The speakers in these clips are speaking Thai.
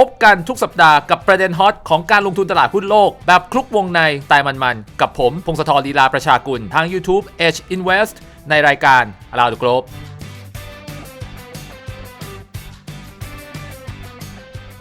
พบกันทุกสัปดาห์กับประเด็นฮอตของการลงทุนตลาดหุ้นโลก แบบคลุกวงในตายมันๆ กับผมพงศธรลีลาประชากุล ทาง YouTube Edge Invest ในรายการ Around the Globe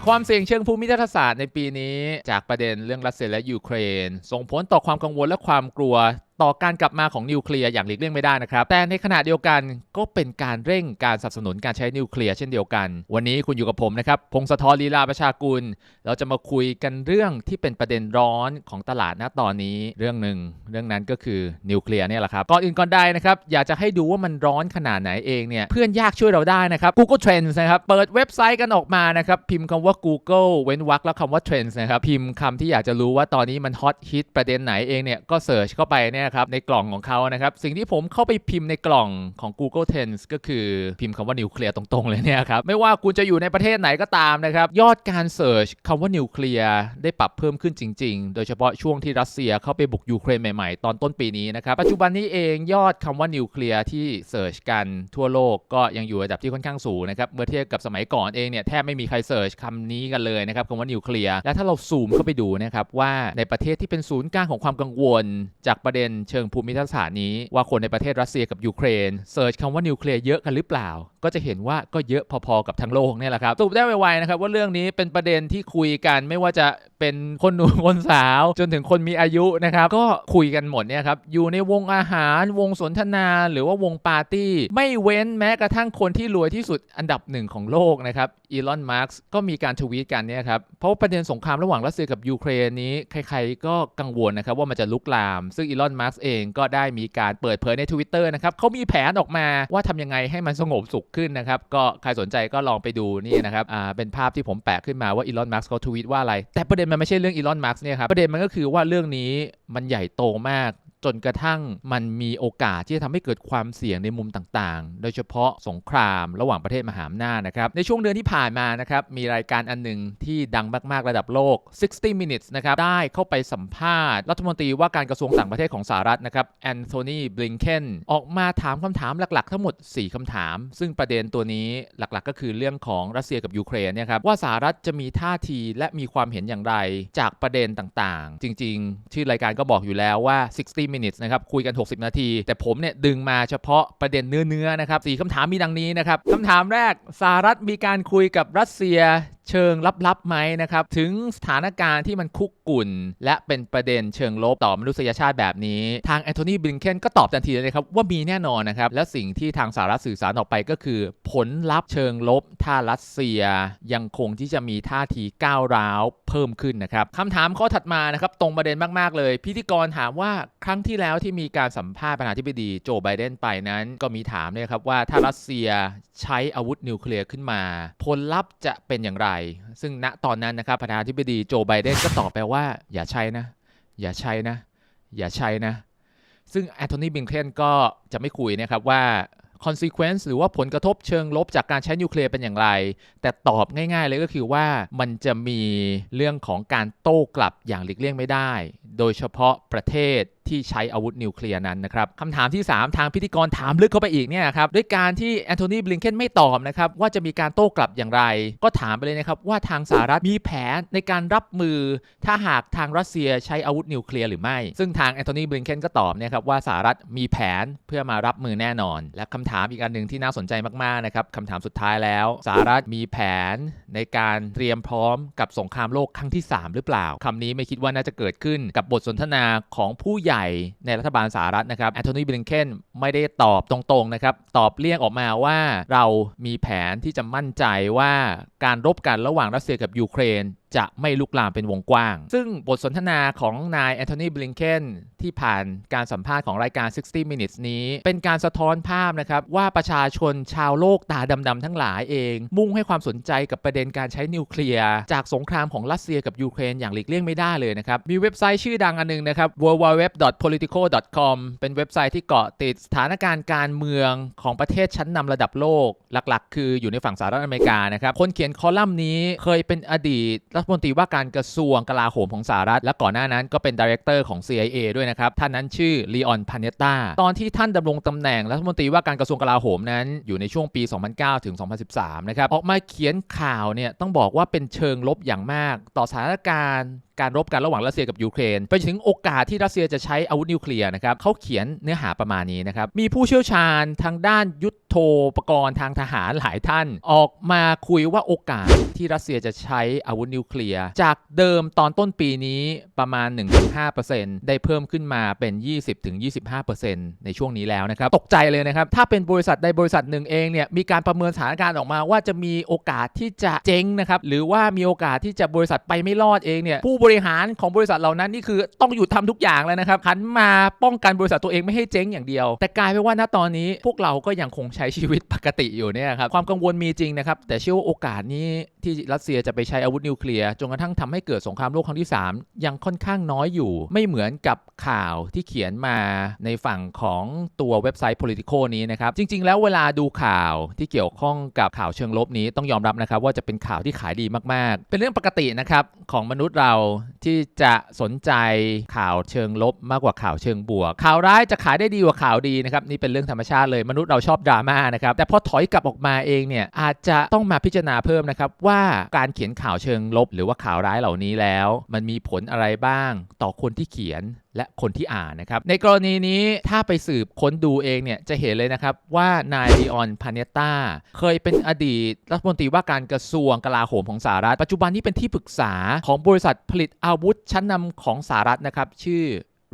ความเสี่ยงเชิงภูมิรัฐศาสตร์ในปีนี้ จากประเด็นเรื่องรัสเซียและยูเครน ส่งผลต่อความกังวลและความกลัว ต่อการกลับมาของนิวเคลียร์อย่างหลีกเลี่ยงไม่ได้นะครับ แต่ในขณะเดียวกันก็เป็นการเร่งการสนับสนุนการใช้นิวเคลียร์เช่นเดียวกัน วันนี้คุณอยู่กับผมนะครับ พงศธรลีลาประชากุล เราจะมาคุยกันเรื่องที่เป็นประเด็นร้อนของตลาดณตอนนี้เรื่องหนึ่งเรื่องนั้นก็คือนิวเคลียร์เนี่ยแหละครับ ก่อนอื่นก่อนใดนะครับอยากจะให้ดูว่ามันร้อนขนาดไหนเองเนี่ยเพื่อนยากช่วยเราได้นะครับ Google Trends นะครับเปิดเว็บไซต์กันออกมานะครับพิมพ์คำว่า Google เว้นวรรคแล้วคำว่า Trends นะครับพิมพ์คำที่อยากจะรู้ว่าตอนนี้มันฮอตฮิตประเด็นไหนเองเนี่ยก็เสิร์ชเข้าไปเนี่ยครับในกล่องของเขานะครับ สิ่งที่ผมเข้าไปพิมพ์ในกล่องของ Google Trends ก็คือพิมพ์คำว่านิวเคลียร์ตรงๆ เลยเนี่ยครับ ไม่ว่าคุณจะอยู่ในประเทศไหนก็ตามนะครับ ยอดการเสิร์ชคำว่านิวเคลียร์ได้ปรับเพิ่มขึ้นจริง ๆ โดยเฉพาะช่วงที่รัสเซียเข้าไปบุกยูเครนใหม่ๆ ตอนต้นปีนี้นะครับ ปัจจุบันนี้เองยอดคำว่านิวเคลียร์ที่เสิร์ชกันทั่วโลกก็ยังอยู่ระดับที่ค่อนข้างสูงนะครับเมื่อเทียบกับสมัยก่อนเองเนี่ยแทบไม่มีใครเสิร์ชคำนี้กันเลยนะครับคำว่านิวเคลียร์และถ้าเราซูมเข้าไปดูนะครับว่าในประเทศที่เป็นศูนย์กลางของความกังวล จากประเด็นเชิงภูมิรัศาสตร์นี้ ว่าคนในประเทศรัสเซียกับยูเครนเสิร์ชคำว่านิวเคลียร์เยอะกันหรือเปล่า ก็จะเห็นว่าก็เยอะพอๆกับทั้งโลกเนี่ยแหละครับสรุปได้ไวๆนะครับว่าเรื่องนี้เป็นประเด็นที่คุยกันไม่ว่าจะเป็นคนหนุ่มคนสาว จนถึงคนมีอายุนะครับก็คุยกันหมดเนี่ยครับอยู่ในวงอาหารวงสนทนาหรือว่าวงปาร์ตี้ ไม่เว้นแม้กระทั่งคนที่รวยที่สุดอันดับหนึ่งของโลกนะครับอีลอนมาร์กก็มีการทวีตกันเนี่ยครับเพราะประเด็นสงครามระหว่างรัสเซียกับยูเครนนี้ใครๆก็กังวลนะครับว่ามันจะลุกลาม ซึ่งอีลอนมาร์กเองก็ได้มีการเปิดเผยใน Twitter นะครับเขามีแผนออกมาว่าทำยังไงให้มันสงบสุขขึ้นนะครับ ก็ใครสนใจก็ลองไปดูนี่นะครับอ่าเป็นภาพที่ผมแปะขึ้นมาว่าอีลอนมาร์กเขาทวีตว่าอะไร แต่ประเด็นมันไม่ใช่เรื่องอีลอนมาร์กเนี่ยครับประเด็นมันก็คือว่าเรื่องนี้มันใหญ่โตมาก จนกระทั่งมันมีโอกาสที่จะทำให้เกิดความเสี่ยงในมุมต่างๆ โดยเฉพาะสงครามระหว่างประเทศมหาอำนาจนะครับ ในช่วงเดือนที่ผ่านมานะครับ มีรายการอันหนึ่งที่ดังมากๆระดับโลก 60 minutes นะครับ ได้เข้าไปสัมภาษณ์ รัฐมนตรีว่าการกระทรวงต่างประเทศของสหรัฐนะครับ แอนโทนีบลิงเคนออกมาถามคำถามหลักๆ ทั้งหมด 4 คำถาม ซึ่งประเด็นตัวนี้หลักๆ ก็คือเรื่องของรัสเซียกับยูเครนเนี่ยครับ ว่าสหรัฐจะมีท่าทีและมีความเห็นอย่างไรจากประเด็นต่างๆ จริง ๆ ชื่อรายการก็บอกอยู่แล้วว่า 60 minutes นะครับคุยกัน 60 นาที แต่ผมเนี่ยดึงมาเฉพาะประเด็นเนื้อๆนะครับสี่คำถามมีดังนี้นะครับคำถามแรกสหรัฐมีการคุยกับรัสเซีย เชิงลับๆไหมนะครับ ถึงสถานการณ์ที่มันคุกกุ่น และเป็นประเด็นเชิงลบต่อมนุษยชาติแบบนี้ ทางแอนโทนีบลิงเคนก็ตอบทันทีเลยครับ ว่ามีแน่นอนนะครับ และสิ่งที่ทางสหรัฐสื่อสารออกไปก็คือ ผลลัพธ์เชิงลบ ถ้ารัสเซีย ยังคงที่จะมีท่าทีก้าวร้าวเพิ่มขึ้นนะครับคำถามข้อถัดมานะครับตรงประเด็นมากๆเลย พิธีกรถามว่าครั้งที่แล้วที่มีการสัมภาษณ์ประธานาธิบดีโจไบเดนไปนั้น ก็มีถามเนี่ยครับว่าถ้ารัสเซียใช้อาวุธนิวเคลียร์ขึ้นมา ผลลัพธ์จะเป็นอย่างไรซึ่งณตอนนั้นนะครับประธานาธิบดีโจไบเดนก็ตอบไปว่า อย่าใช้นะ อย่าใช้นะ อย่าใช้นะ ซึ่งแอนโทนีบิงเคนก็จะไม่คุยนะครับว่า consequence หรือว่าผลกระทบเชิงลบจากการใช้นิวเคลียร์เป็นอย่างไร แต่ตอบง่ายๆเลยก็คือว่ามันจะมีเรื่องของการโต้กลับอย่างหลีกเลี่ยงไม่ได้ โดยเฉพาะประเทศ ที่ใช้อาวุธนิวเคลียร์นั้นนะครับคำถามที่ 3 ทางพิธีกรถามลึกเข้าไปอีกเนี่ยครับด้วยการที่แอนโทนีบลิงเคนไม่ตอบนะครับว่าจะมีการโต้กลับอย่างไร ก็ถามไปเลยนะครับว่าทางสหรัฐมีแผนในการรับมือ ถ้าหากทางรัสเซียใช้อาวุธนิวเคลียร์หรือไม่ ซึ่งทางแอนโทนีบลิงเคนก็ตอบเนี่ยครับว่าสหรัฐมีแผนเพื่อมารับมือแน่นอน และคำถามอีกอันหนึ่งที่น่าสนใจมากๆนะครับคำถามสุดท้ายแล้วสหรัฐมีแผนในการเตรียมพร้อมกับสงครามโลกครั้งที่ 3 หรือเปล่าคำนี้ไม่คิดว่าน่าจะเกิดขึ้นกับบทสนทนาของผู้ใหญ่ในรัฐบาลสหรัฐนะครับแอนโทนีบลิงเคนไม่ได้ตอบตรงๆนะครับตอบเลี่ยงออกมาว่าเรามีแผนที่จะมั่นใจว่าการรบกันระหว่างรัสเซียกับยูเครน จะไม่ลุกลามเป็นวงกว้าง ซึ่งบทสนทนาของนายแอนโทนีบลิงเคนที่ผ่านการสัมภาษณ์ของรายการ 60 minutes นี้ เป็นการสะท้อนภาพนะครับ ว่าประชาชนชาวโลกตาดำๆทั้งหลายเอง มุ่งให้ความสนใจกับประเด็นการใช้นิวเคลียร์จากสงครามของรัสเซียกับยูเครนอย่างหลีกเลี่ยงไม่ได้เลยนะครับ มีเว็บไซต์ชื่อดังอันหนึงนะครับ www.politico.com เป็นเว็บไซต์ที่เกาะติดสถานการณ์การเมืองของประเทศชั้นนำระดับโลก หลักๆ คืออยู่ในฝั่งสหรัฐอเมริกานะครับคนเขียนคอลัมน์นี้เคยเป็นอดีตรัฐฐมนตรีว่าการกระทรวงกลาโหมของสหรัฐ และก่อนหน้านั้นก็เป็นดีเรคเตอร์ของ CIA ด้วยนะครับ ท่านนั้นชื่อลีออนพาเนตตาตอนที่ท่านดำรงตำแหน่งรัฐมนตรีว่าการกระทรวงกลาโหมนั้นอยู่ในช่วงปี 2009 ถึง 2013 นะครับ ออกมาเขียนข่าวเนี่ยต้องบอกว่าเป็นเชิงลบอย่างมาก ต่อสถานการณ์ การรบกันระหว่างรัสเซียกับยูเครน ไปถึงโอกาสที่รัสเซียจะใช้อาวุธนิวเคลียร์นะครับเขาเขียนเนื้อหาประมาณนี้นะครับมีผู้เชี่ยวชาญทางด้านยุทโธปกรณ์ทางทหารหลายท่านออกมาคุยว่าโอกาสที่รัสเซียจะใช้อาวุธนิวเคลียร์ จากเดิมตอนต้นปีนี้ประมาณ 1-5%ได้เพิ่มขึ้นมาเป็น 20-25%ในช่วงนี้แล้วนะครับ ตกใจเลยนะครับ ถ้าเป็นบริษัทใดบริษัทหนึ่งเองเนี่ยมีการประเมินสถานการณ์ออกมาว่าจะมีโอกาสที่จะเจ๊งนะครับหรือว่ามีโอกาสที่จะบริษัทไปไม่รอดเองเนี่ยผู้บบริหารของบริษัทเหล่านั้นนี่คือต้องหยุดทำทุกอย่างแล้วนะครับหันมาป้องกันบริษัทตัวเองไม่ให้เจ๊งอย่างเดียว แต่กลายเป็นว่าณตอนนี้พวกเราก็ยังคงใช้ชีวิตปกติอยู่เนี่ยครับความกังวลมีจริงนะครับแต่เชื่อว่าโอกาสนี้ ที่รัสเซียจะไปใช้อาวุธนิวเคลียร์จนกระทั่งทำให้เกิดสงครามโลกครั้งที่ 3 ยังค่อนข้างน้อยอยู่ ไม่เหมือนกับข่าวที่เขียนมาในฝั่งของตัวเว็บไซต์ Politico นี้นะครับ จริง ๆ แล้วเวลาดูข่าวที่เกี่ยวข้องกับข่าวเชิงลบนี้ต้องยอมรับนะครับว่าจะเป็นข่าวที่ขายดีมากๆ เป็นเรื่องปกตินะครับของมนุษย์เราที่จะสนใจข่าวเชิงลบมากกว่าข่าวเชิงบวก ข่าวร้ายจะขายได้ดีกว่าข่าวดีนะครับนี่เป็นเรื่องธรรมชาติเลยมนุษย์เราชอบดราม่านะครับแต่พอถอยกลับออกมาเองเนี่ยอาจจะต้องมาพิจารณาเพิ่มนะครับว่าการเขียนข่าวเชิงลบ หรือว่าข่าวร้ายเหล่านี้แล้ว มันมีผลอะไรบ้างต่อคนที่เขียนและคนที่อ่านนะครับ ในกรณีนี้ถ้าไปสืบค้นดูเองเนี่ย จะเห็นเลยนะครับ ว่านายลีออนพาเนตตาเคยเป็นอดีตรัฐมนตรีว่าการกระทรวงกลาโหมของสหรัฐ ปัจจุบันนี้เป็นที่ปรึกษาของบริษัทผลิตอาวุธชั้นนำของสหรัฐนะครับ ชื่อ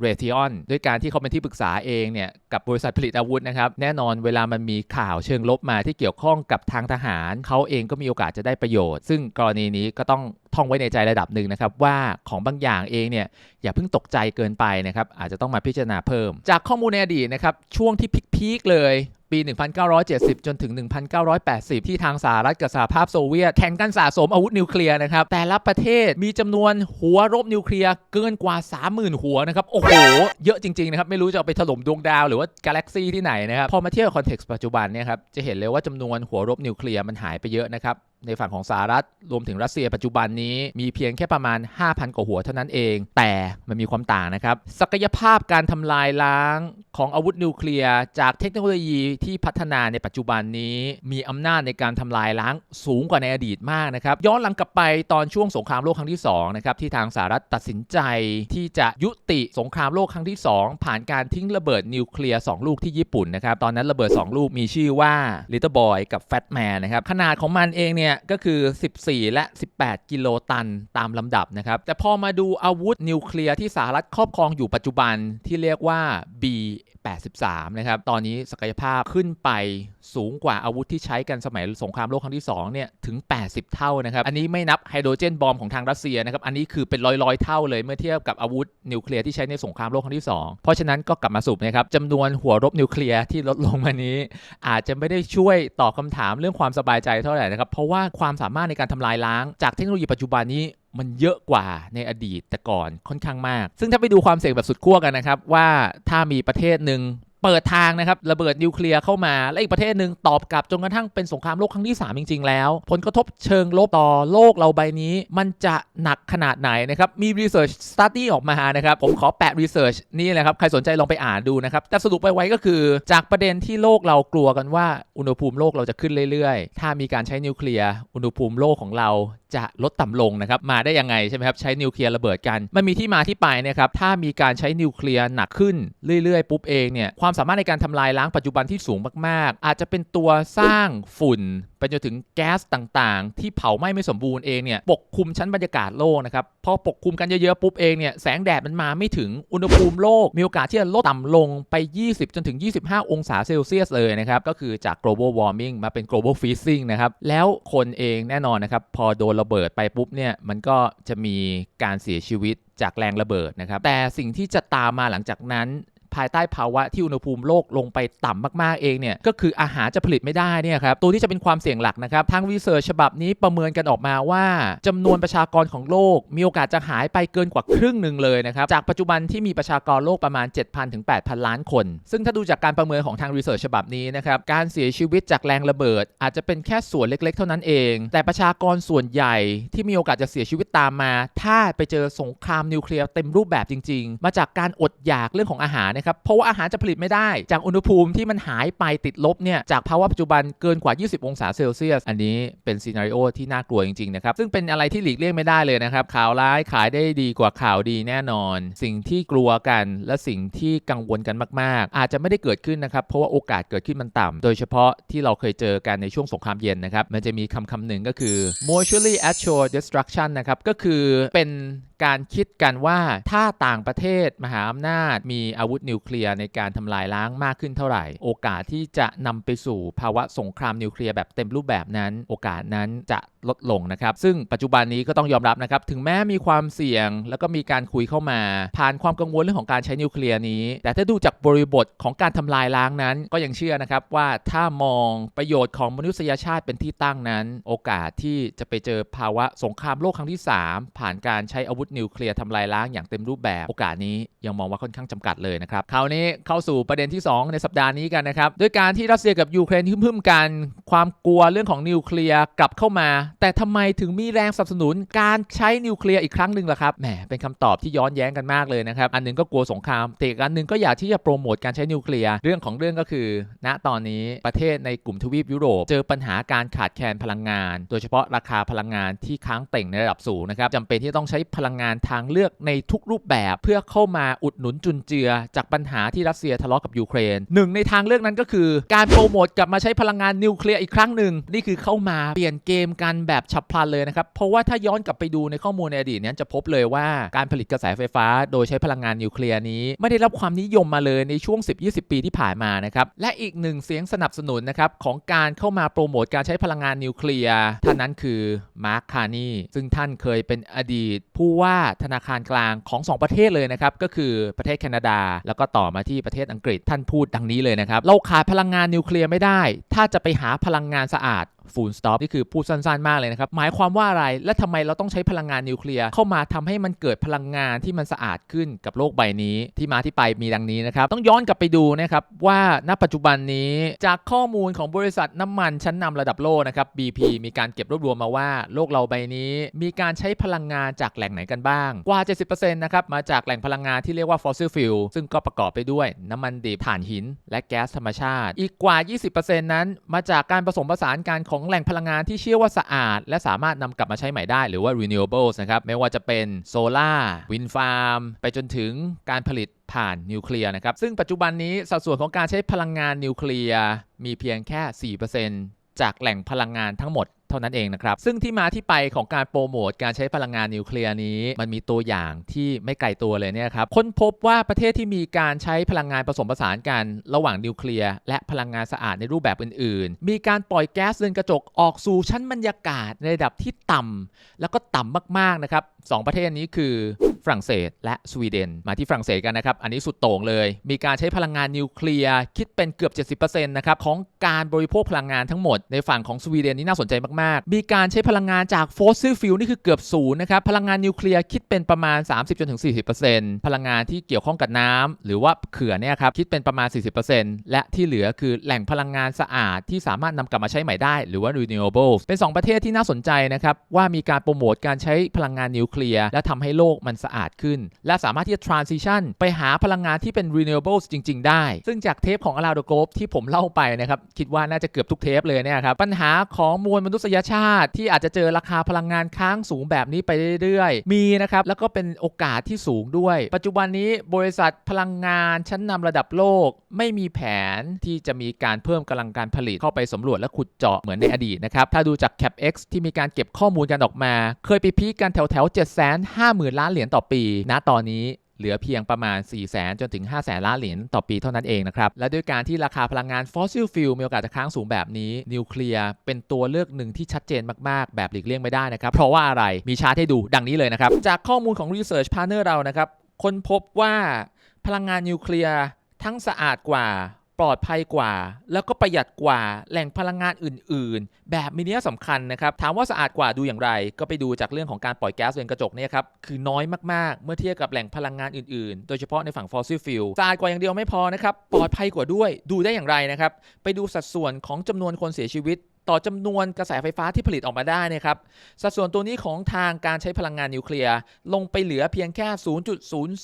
เรทิออนด้วยการที่เขาเป็นที่ปรึกษาเองเนี่ยกับบริษัทผลิตอาวุธนะครับแน่นอนเวลามันมีข่าวเชิงลบมาที่เกี่ยวข้องกับทางทหารเขาเองก็มีโอกาสจะได้ประโยชน์ ซึ่งกรณีนี้ก็ต้องท่องไว้ในใจระดับหนึ่งนะครับว่าของบางอย่างเองเนี่ยอย่าเพิ่งตกใจเกินไปนะครับอาจจะต้องมาพิจารณาเพิ่ม จากข้อมูลในอดีตนะครับช่วงที่พีคๆเลย ปี 1970 จนถึง 1980 ที่ทางสหรัฐกับสหภาพโซเวียตแข่งกันสะสมอาวุธนิวเคลียร์นะครับ แต่ละประเทศมีจำนวนหัวรบนิวเคลียร์เกินกว่า 30,000 หัวนะครับ โอ้โห เยอะจริง ๆ นะครับ ไม่รู้จะเอาไปถล่มดวงดาวหรือว่ากาแล็กซีที่ไหนนะครับ พอมาเทียบกับคอนเท็กซ์ปัจจุบันเนี่ยครับจะเห็นเลยว่าจำนวนหัวรบนิวเคลียร์มันหายไปเยอะนะครับ ในฝั่งของสหรัฐรวมถึงรัสเซียปัจจุบันนี้มีเพียงแค่ประมาณ 5,000 กว่าหัวเท่านั้นเอง แต่มันมีความต่างนะครับ ศักยภาพการทำลายล้างของอาวุธนิวเคลียร์จากเทคโนโลยีที่พัฒนาในปัจจุบันนี้ มีอำนาจในการทำลายล้างสูงกว่าในอดีตมากนะครับ ย้อนหลังกลับไปตอนช่วงสงครามโลกครั้งที่2นะครับที่ทางสหรัฐตัดสินใจที่จะยุติสงครามโลกครั้งที่ 2 ผ่านการทิ้งระเบิดนิวเคลียร์2ลูกที่ญี่ปุ่นนะครับตอนนั้นระเบิด 2 ลูกมีชื่อว่า Little Boy กับ Fat Man นะครับขนาดของมันเองเนี่ยก็คือ 14 และ 18 กิโลตันตามลำดับนะครับ แต่พอมาดูอาวุธนิวเคลียร์ที่สหรัฐครอบครองอยู่ปัจจุบันที่เรียกว่า B 83 นะครับ ตอนนี้ศักยภาพขึ้นไปสูงกว่าอาวุธที่ใช้กันสมัยสงครามโลกครั้งที่2เนี่ยถึง 80 เท่านะครับ อันนี้ไม่นับไฮโดรเจนบอมของทางรัสเซียนะครับ อันนี้คือเป็นร้อยๆเท่าเลยเมื่อเทียบกับอาวุธนิวเคลียร์ที่ใช้ในสงครามโลกครั้งที่ 2 เพราะฉะนั้นก็กลับมาสรุปนะครับจำนวนหัวรบนิวเคลียร์ที่ลดลงมานี้ อาจจะไม่ได้ช่วยตอบคำถามเรื่องความสบายใจเท่าไหร่นะครับ เพราะว่าความสามารถในการทำลายล้าง จากเทคโนโลยีปัจจุบันนี้มันเยอะกว่าในอดีตแต่ก่อนค่อนข้างมาก ซึ่งถ้าไปดูความเสี่ยงแบบสุดขั้วกันนะครับ ว่าถ้ามีประเทศหนึ่ง เปิดทางนะครับระเบิดนิวเคลียร์เข้ามาและอีกประเทศหนึ่งตอบกลับจนกระทั่งเป็นสงครามโลกครั้งที่ 3 จริง ๆ แล้ว ผลกระทบเชิงลบต่อโลกเราใบนี้ มันจะหนักขนาดไหนนะครับ มี research study ออกมานะครับ ผมขอแปะ research นี่แหละครับ ใครสนใจลองไปอ่านดูนะครับ แต่สรุปไปไว้ก็คือ จากประเด็นที่โลกเรากลัวกันว่าอุณหภูมิโลกเราจะขึ้นเรื่อยๆ ถ้ามีการใช้นิวเคลียร์อุณหภูมิโลกของเรา จะลดต่ำลงนะครับมาได้ยังไงใช่ไหมครับใช้นิวเคลียร์ระเบิดกัน มันมีที่มาที่ไปนะครับถ้ามีการใช้นิวเคลียร์หนักขึ้นเรื่อยๆ ปุ๊บเองเนี่ยความสามารถในการทำลายล้างปัจจุบันที่สูงมากๆ อาจจะเป็นตัวสร้างฝุ่นไปจนถึงแก๊สต่างๆ ที่เผาไหม้ไม่สมบูรณ์เองเนี่ยปกคลุมชั้นบรรยากาศโลกนะครับพอปกคลุมกันเยอะๆปุ๊บเองเนี่ยแสงแดดมันมาไม่ถึงอุณหภูมิโลก มีโอกาสที่จะลดต่ำลงไป 20 จนถึง 25 องศาเซลเซียสเลยนะครับก็คือจาก global warming มาเป็น global freezing นะครับแล้วคนเองแน่นอนนะครับพอโดนระเบิดไปปุ๊บเนี่ยมันก็จะมีการเสียชีวิตจากแรงระเบิดนะครับแต่สิ่งที่จะตามมาหลังจากนั้น ภายใต้ภาวะที่อุณหภูมิโลกลงไปต่ำมากๆเองเนี่ยก็คืออาหารจะผลิตไม่ได้เนี่ยครับตัวที่จะเป็นความเสี่ยงหลักนะครับทางวิจัยฉบับนี้ประเมินกันออกมาว่าจำนวนประชากรของโลก มีโอกาสจะหายไปเกินกว่าครึ่งหนึ่งเลยนะครับจากปัจจุบันที่มีประชากรโลกประมาณ 7,000ถึง8,000 ล้านคน ซึ่งถ้าดูจากการประเมินของทางรีเสิร์ชฉบับนี้นะครับการเสียชีวิตจากแรงระเบิด อาจจะเป็นแค่ส่วนเล็ก ๆ เท่านั้นเอง แต่ประชากรส่วนใหญ่ที่มีโอกาสจะเสียชีวิตตามมา ถ้าไปเจอสงครามนิวเคลียร์เต็มรูปแบบจริง ๆ มาจากการอดอยากเรื่องของอาหารนะครับ เพราะว่าอาหารจะผลิตไม่ได้ จากอุณหภูมิที่มันหายไปติดลบเนี่ยจากภาวะปัจจุบันเกินกว่า 20 องศาเซลเซียส อันนี้เป็นซีนารีโอที่น่ากลัวจริงๆนะครับ ซึ่งเป็นอะไรที่หลีกเลี่ยงไม่ได้เลยนะครับ ข่าวร้ายขายได้ดีกว่าข่าวดีแน่นอน สิ่งที่กลัวกันและสิ่งที่กังวลกันมากๆ อาจจะไม่ได้เกิดขึ้นนะครับ เพราะว่าโอกาสเกิดขึ้นมันต่ำโดยเฉพาะที่เราเคยเจอกันในช่วงสงครามเย็นนะครับมันจะมีคำคำหนึ่งก็คือ mutually assured destruction นะครับก็คือเป็น การคิดกันว่าถ้าต่างประเทศมหาอำนาจ มีอาวุธนิวเคลียร์ในการทำลายล้างมากขึ้นเท่าไหร่ โอกาสที่จะนำไปสู่ภาวะสงครามนิวเคลียร์แบบเต็มรูปแบบนั้น โอกาสนั้นจะลดลงนะครับ ซึ่งปัจจุบันนี้ก็ต้องยอมรับนะครับ ถึงแม้มีความเสี่ยง แล้วก็มีการคุยเข้ามา ผ่านความกังวลเรื่องของการใช้นิวเคลียร์นี้ แต่ถ้าดูจากบริบทของการทำลายล้างนั้น ก็ยังเชื่อนะครับว่าถ้ามองประโยชน์ของมนุษยชาติเป็นที่ตั้งนั้น โอกาสที่จะไปเจอภาวะสงครามโลกครั้งที่ 3 ผ่านการใช้อาวุธนิวเคลียร์ทำลายล้างอย่างเต็มรูปแบบโอกาสนี้ยังมองว่าค่อนข้างจำกัดเลยนะครับคราวนี้เข้าสู่ประเด็นที่ 2 ในสัปดาห์นี้กันนะครับด้วยการที่รัสเซียกับยูเครนพึ่มๆกัน ความกลัวเรื่องของนิวเคลียร์กลับเข้ามา แต่ทำไมถึงมีแรงสนับสนุนการใช้นิวเคลียร์อีกครั้งหนึ่งล่ะครับแหมเป็นคำตอบที่ย้อนแย้งกันมากเลยนะครับอันหนึงก็กลัวสงครามแต่อีกอันหนึงก็อยากที่จะโปรโมทการใช้นิวเคลียร์เรื่องของเรื่องก็คือ ณตอนนี้ประเทศในกลุ่มทวีปยุโรป เจอปัญหาการขาดแคลนพลังงาน โดยเฉพาะราคาพลังงานที่ค้างเต่งในระดับสูงนะครับจำเป็นที่ต้องใช้พลังงานทางเลือกในทุกรูปแบบเพื่อเข้ามาอุดหนุนจุนเจือ จากปัญหาที่รัสเซียทะเลาะกับยูเครนหนึ่งในทางเลือกนั้นก็คือ การโปรโมทกลับมาใช้พลังงานนิวเคลียร์อีกครั้งหนึ่งนี่คือเข้ามาเปลี่ยนเกมกันแบบฉับพลันเลยนะครับเพราะว่าถ้าย้อนกลับไปดูในข้อมูลในอดีตนี้จะพบเลยว่าการผลิตกระแสไฟฟ้า โดยใช้พลังงานนิวเคลียร์นี้ไม่ได้รับความนิยมมาเลยในช่วง 10-20 ปีที่ผ่านมานะครับและอีกหนึ่งเสียงสนับสนุนนะครับของการเข้ามาโปรโมทการใช้พลังงานนิวเคลียร์ท่านนั้นคือมาร์คคานีซึ่งท่านเคยเป็นอดีตผู้ว่าธนาคารกลางของ 2 ประเทศเลยนะครับก็คือประเทศแคนาดา แล้วก็ต่อมาที่ประเทศอังกฤษท่านพูดดังนี้เลยนะครับเราขาดพลังงานนิวเคลียร์ไม่ได้ ถ้าจะไปหาพลังงานสะอาด ฟูลสต็อปนี่คือพูดสั้นๆมากเลยนะครับ หมายความว่าอะไรและทำไมเราต้องใช้พลังงานนิวเคลียร์เข้ามาทำให้มันเกิดพลังงานที่มันสะอาดขึ้นกับโลกใบนี้ที่มาที่ไปมีดังนี้นะครับ ต้องย้อนกลับไปดูนะครับว่าณปัจจุบันนี้จากข้อมูลของบริษัทน้ำมันชั้นนำระดับโลกนะครับ BP มีการเก็บรวบรวมมาว่าโลกเราใบนี้ มีการใช้พลังงานจากแหล่งไหนกันบ้าง กว่า 70%นะครับมาจากแหล่งพลังงานที่เรียกว่า fossil fuel ซึ่งก็ประกอบไปด้วยน้ำมันดิบถ่านหิน และแก๊สธรรมชาติ อีกกว่า 20%นั้นมาจากการผสมผสานกันของแหล่งพลังงานที่เชื่อว่าสะอาด และสามารถนำกลับมาใช้ใหม่ได้หรือว่า renewables นะครับไม่ว่าจะเป็นโซลา่าวินฟาร์มไปจนถึงการผลิตผ่านนิวเคลียร์นะครับซึ่งปัจจุบันนี้สัดส่วนของการใช้พลังงานนิวเคลียร์มีเพียงแค่ 4%จากแหล่งพลังงานทั้งหมด เท่านั้นเองนะครับ ซึ่งที่มาที่ไปของการโปรโมทการใช้พลังงานนิวเคลียร์นี้ มันมีตัวอย่างที่ไม่ไกลตัวเลยเนี่ยครับค้นพบว่าประเทศที่มีการใช้พลังงานผสมผสานกันระหว่างนิวเคลียร์และพลังงานสะอาดในรูปแบบอื่น ๆ มีการปล่อยแก๊สเรือนกระจกออกสู่ชั้นบรรยากาศในระดับที่ต่ำแล้วก็ต่ำมาก ๆ นะครับสองประเทศนี้คือฝรั่งเศสและสวีเดน มาที่ฝรั่งเศสกันนะครับ อันนี้สุดโต่งเลย มีการใช้พลังงานนิวเคลียร์คิดเป็นเกือบ 70%นะครับของการบริโภคพลังงานทั้งหมดในฝั่งของสวีเดนนี่น่าสนใจมากๆมีการใช้พลังงานจากฟอสซิลฟิวนี่คือเกือบศูนย์นะครับ พลังงานนิวเคลียร์คิดเป็นประมาณ 30-40%พลังงานที่เกี่ยวข้องกับน้ำหรือว่าเขื่อนเนี่ยครับคิดเป็นประมาณ 40%และที่เหลือคือแหล่งพลังงานสะอาดที่สามารถนำกลับมาใช้ใหม่ได้ หรือว่า renewables เป็น 2 ประเทศที่น่าสนใจนะครับว่ามีการโปรโมทการใช้พลังงานนิวเคลียร์และทำให้โลกมันสะอาดขึ้น และสามารถที่จะ transition ไปหาพลังงานที่เป็น renewables จริง ๆ ได้ ซึ่งจากเทปของ Around the Globe ที่ผมเล่าไปนะครับคิดว่าน่าจะเกือบทุกเทปเลยเนี่ยครับปัญหาของมวลมนุษยชาติที่อาจจะเจอราคาพลังงานค้างสูงแบบนี้ไปเรื่อยๆ มีนะครับแล้วก็เป็นโอกาสที่สูงด้วย ปัจจุบันนี้บริษัทพลังงานชั้นนำระดับโลก ไม่มีแผนที่จะมีการเพิ่มกำลังการผลิตเข้าไปสำรวจและขุดเจาะเหมือนในอดีตนะครับถ้าดูจาก CapEx ที่มีการเก็บข้อมูลกันออกมา เคยไปพีคกันแถวแถวๆ7 5 0 0 0 0 ล้านเหรียญต่อปี ณตอนนี้ เหลือเพียงประมาณ 4 0 0แสนจนถึง 5 0 0แสนล้านเหรียญต่อปีเท่านั้นเองนะครับ และด้วยการที่ราคาพลังงานฟอสซิลฟิลมีโอกาสจะค้างสูงแบบนี้นิวเคลียร์เป็นตัวเลือกหนึ่งที่ชัดเจนมากๆ แบบหลีกเลี่ยงไม่ได้นะครับ เพราะว่าอะไรมีชาร์ตให้ดูดังนี้เลยนะครับ จากข้อมูลของ Research Partner เรานะครับค้นพบว่าพลังงานนิวเคลียร์ทั้งสะอาดกว่า ปลอดภัยกว่า แล้วก็ประหยัดกว่าแหล่งพลังงานอื่น ๆ แบบมีนัยสำคัญนะครับถามว่าสะอาดกว่าดูอย่างไร ก็ไปดูจากเรื่องของการปล่อยแก๊สเรือนกระจกเนี่ยครับคือน้อยมากๆ เมื่อเทียบกับแหล่งพลังงานอื่น ๆ โดยเฉพาะในฝั่งฟอสซิลฟิลสะอาดกว่าอย่างเดียวไม่พอนะครับปลอดภัยกว่าด้วย ดูได้อย่างไรนะครับไปดูสัดส่วนของจำนวนคนเสียชีวิต ต่อจำนวนกระแสไฟฟ้าที่ผลิตออกมาได้นะครับ สัดส่วนตัวนี้ของทางการใช้พลังงานนิวเคลียร์ลงไปเหลือเพียงแค่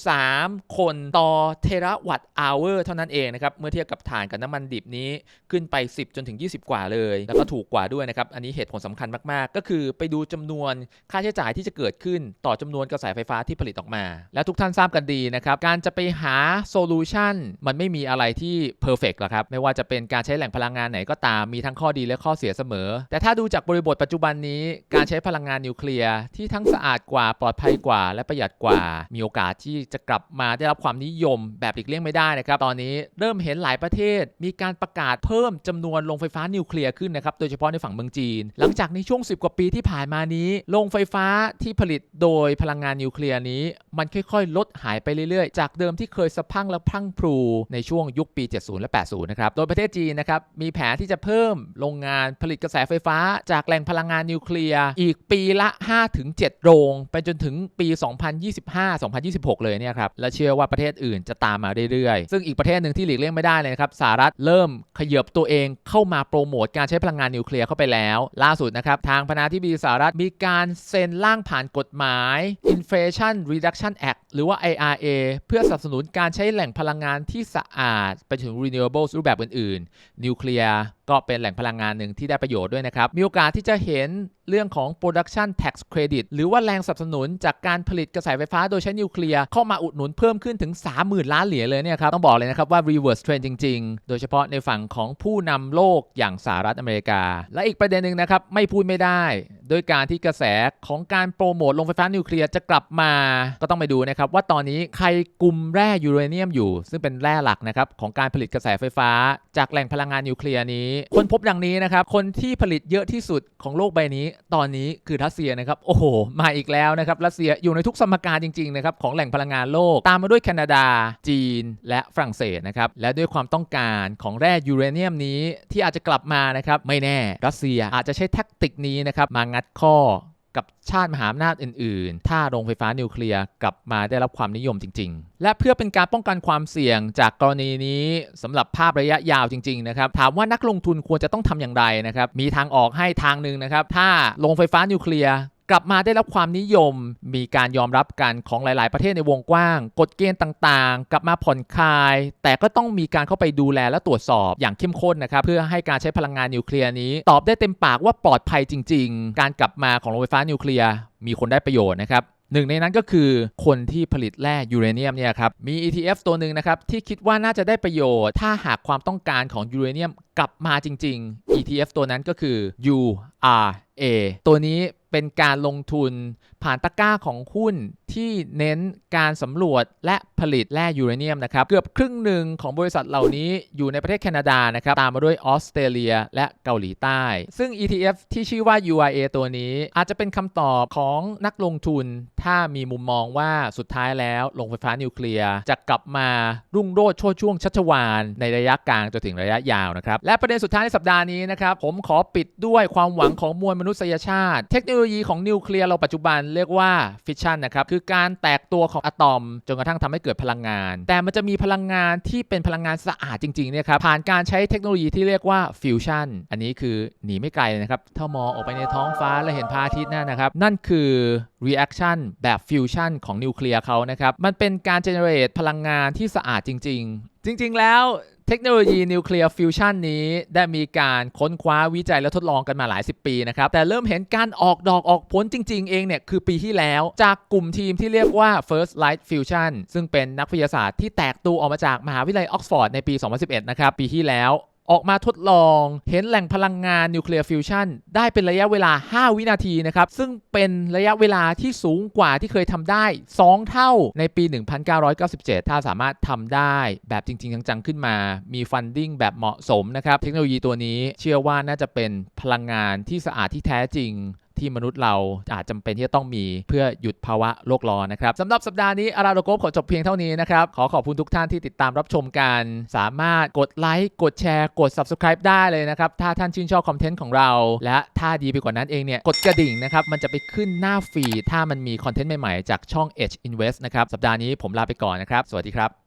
0.03 คนต่อเทราวัตต์อเวอร์เท่านั้นเองนะครับ เมื่อเทียบกับถ่านกับน้ำมันดิบนี้ขึ้นไป 10 จนถึง 20 กว่าเลย แล้วก็ถูกกว่าด้วยนะครับ อันนี้เหตุผลสำคัญมาก ๆ ก็คือไปดูจำนวนค่าใช้จ่ายที่จะเกิดขึ้น ต่อจำนวนกระแสไฟฟ้าที่ผลิตออกมา และทุกท่านทราบกันดีนะครับ การจะไปหาโซลูชันมันไม่มีอะไรที่เพอร์เฟกต์หรอกครับ ไม่ว่าจะเป็นการใช้แหล่งพลังงานไหนก็ตาม มีทั้งข้อดีและข้อเสียเสมอ แต่ถ้าดูจากบริบทปัจจุบันนี้ การใช้พลังงานนิวเคลียร์ที่ทั้งสะอาดกว่าปลอดภัยกว่า และประหยัดกว่า มีโอกาสที่จะกลับมาได้รับความนิยมแบบหลีกเลี่ยงไม่ได้นะครับตอนนี้เริ่มเห็นหลายประเทศ มีการประกาศเพิ่มจำนวนโรงไฟฟ้านิวเคลียร์ขึ้นนะครับโดยเฉพาะในฝั่งเมืองจีน หลังจากในช่วง 10 กว่าปีที่ผ่านมานี้โรงไฟฟ้าที่ผลิตโดยพลังงานนิวเคลียร์นี้ มันค่อยๆ ลดหายไปเรื่อยๆ จากเดิมที่เคยสะพังและพังพรูในช่วงยุคปี 70 และ 80 นะครับ โดยประเทศจีนนะครับ มีแผนที่จะเพิ่มโรงงานผลิตกระแสไฟฟ้าจากแหล่งพลังงานนิวเคลียร์อีกปีละ 5-7 โรง ไปจนถึงปี 2025-2026 เลยเนี่ยครับ และเชื่อว่าประเทศอื่นจะตามมาเรื่อยๆ ซึ่งอีกประเทศหนึ่งที่หลีกเลี่ยงไม่ได้เลยนะครับสหรัฐเริ่มขยับตัวเองเข้ามาโปรโมทการใช้พลังงานนิวเคลียร์เข้าไปแล้ว ล่าสุดนะครับทางพนาธิบดีสหรัฐมีการเซ็นร่างผ่านกฎหมาย Inflation Reduction Act หรือว่า IRA เพื่อสนับสนุนการใช้แหล่งพลังงานที่สะอาด ไปถึง renewables รูปแบบอื่นๆนิวเคลียร์ ก็เป็นแหล่งพลังงานหนึ่งที่ได้ประโยชน์ด้วยนะครับ มีโอกาสที่จะเห็น เรื่องของ production tax credit หรือว่าแรงสนับสนุนจากการผลิตกระแสไฟฟ้าโดยใช้นิวเคลียร์เข้ามาอุดหนุนเพิ่มขึ้นถึง 30,000 ล้านเหรียญเลยเนี่ยครับต้องบอกเลยนะครับว่า reverse trend จริง ๆ โดยเฉพาะในฝั่งของผู้นำโลกอย่างสหรัฐอเมริกา และอีกประเด็นหนึ่งนะครับไม่พูดไม่ได้โดยการที่กระแสของการโปรโมทโรงไฟฟ้านิวเคลียร์จะกลับมา ก็ต้องไปดูนะครับว่าตอนนี้ใครกลุ่มแร่ยูเรเนียมอยู่ ซึ่งเป็นแร่หลักนะครับของการผลิตกระแสไฟฟ้า จากแหล่งพลังงานนิวเคลียร์นี้ คนพบดังนี้นะครับคนที่ผลิตเยอะที่สุดของโลกใบนี้ตอนนี้คือรัสเซียนะครับโอ้โห มาอีกแล้วนะครับรัสเซียอยู่ในทุกสมการจริงๆนะครับของแหล่งพลังงานโลก ตามมาด้วยแคนาดา จีน และฝรั่งเศสนะครับและด้วยความต้องการของแร่ยูเรเนียมนี้ที่อาจจะกลับมานะครับไม่แน่รัสเซียอาจจะใช้แท็กติกนี้นะครับมางัดข้อ กับชาติมหาอำนาจอื่นๆ ถ้าโรงไฟฟ้านิวเคลียร์กลับมาได้รับความนิยมจริง ๆ และเพื่อเป็นการป้องกันความเสี่ยงจากกรณีนี้สำหรับภาพระยะยาวจริง ๆ นะครับ ถามว่านักลงทุนควรจะต้องทำอย่างไรนะครับ มีทางออกให้ทางหนึ่งนะครับ ถ้าโรงไฟฟ้านิวเคลียร์ กลับมาได้รับความนิยม มีการยอมรับกันของหลาย ๆ ประเทศในวงกว้าง กฎเกณฑ์ต่าง ๆ กลับมาผ่อนคลาย แต่ก็ต้องมีการเข้าไปดูแลและตรวจสอบอย่างเข้มข้นนะครับเพื่อให้การใช้พลังงานนิวเคลียร์นี้ ตอบได้เต็มปากว่าปลอดภัยจริง ๆ การกลับมาของโรงไฟฟ้านิวเคลียร์มีคนได้ประโยชน์นะครับหนึ่งในนั้นก็คือคนที่ผลิตแร่ยูเรเนียมเนี่ยครับ มี ETF ตัวหนึ่งนะครับ ที่คิดว่าน่าจะได้ประโยชน์ ถ้าหากความต้องการของยูเรเนียมกลับมาจริง ๆ ETF ตัวนั้นก็คือ URA ตัวนี้ เป็นการลงทุนผ่านตะกร้าของหุ้นที่เน้นการสำรวจและผลิตแร่ยูเรเนียมนะครับ เกือบครึ่งหนึ่งของบริษัทเหล่านี้อยู่ในประเทศแคนาดานะครับ ตามมาด้วยออสเตรเลียและเกาหลีใต้ ซึ่ง ETF ที่ชื่อว่า URA ตัวนี้ อาจจะเป็นคำตอบของนักลงทุน ถ้ามีมุมมองว่าสุดท้ายแล้วโรงไฟฟ้านิวเคลียร์จะกลับมารุ่งโรจน์โชดช่วงชัชวาลในระยะกลางจนถึงระยะยาวนะครับและประเด็นสุดท้ายในสัปดาห์นี้นะครับผมขอปิดด้วยความหวังของมวลมนุษยชาติเทคโนโลโลยีของนิวเคลียร์เราปัจจุบันเรียกว่าฟิชชันนะครับ คือการแตกตัวของอะตอม จนกระทั่งทำให้เกิดพลังงาน แต่มันจะมีพลังงานที่เป็นพลังงานสะอาดจริงๆเนี่ยครับผ่านการใช้เทคโนโลยีที่เรียกว่าฟิวชันอันนี้คือหนีไม่ไกลเลยนะครับถ้ามองออกไปในท้องฟ้าและเห็นพระอาทิตย์นั่นนะครับ นั่นคือ reaction แบบฟิวชันของนิวเคลียร์เขานะครับ มันเป็นการเจเนเรตพลังงานที่สะอาดจริง ๆ จริง ๆ แล้ว เทคโนโลยีนิวเคลียร์ฟิวชันนี้ได้มีการค้นคว้าวิจัยและทดลองกันมาหลายสิบปีนะครับ แต่เริ่มเห็นการออกดอกออกผลจริง ๆ เองเนี่ย คือปีที่แล้ว จากกลุ่มทีมที่เรียกว่า First Light Fusion ซึ่งเป็นนักวิทยาศาสตร์ที่แตกตัวออกมาจากมหาวิทยาลัยออกซฟอร์ดในปี 2011 นะครับ ปีที่แล้ว ออกมาทดลองเห็นแหล่งพลังงานนิวเคลียร์ฟิวชันได้เป็นระยะเวลา 5 วินาทีนะครับ ซึ่งเป็นระยะเวลาที่สูงกว่าที่เคยทำได้ 2 เท่าในปี 1997 ถ้าสามารถทำได้แบบจริง ๆ จัง ๆ ขึ้นมา มีฟันดิ้งแบบเหมาะสมนะครับ เทคโนโลยีตัวนี้เชื่อว่าน่าจะเป็นพลังงานที่สะอาดที่แท้จริง ที่มนุษย์เราอาจจำเป็นที่จะต้องมีเพื่อหยุดภาวะโลกร้อนนะครับสำหรับสัปดาห์นี้อาราโดโกฟขอจบเพียงเท่านี้นะครับ ขอขอบคุณทุกท่านที่ติดตามรับชมกัน สามารถกดไลค์กดแชร์กด subscribe ได้เลยนะครับ ถ้าท่านชื่นชอบคอนเทนต์ของเรา และถ้าดีไปกว่านั้นเองเนี่ยกดกระดิ่งนะครับมันจะไปขึ้นหน้าฟีดถ้ามันมีคอนเทนต์ใหม่ๆจากช่อง Edge Invest นะครับสัปดาห์นี้ผมลาไปก่อนนะครับสวัสดีครับ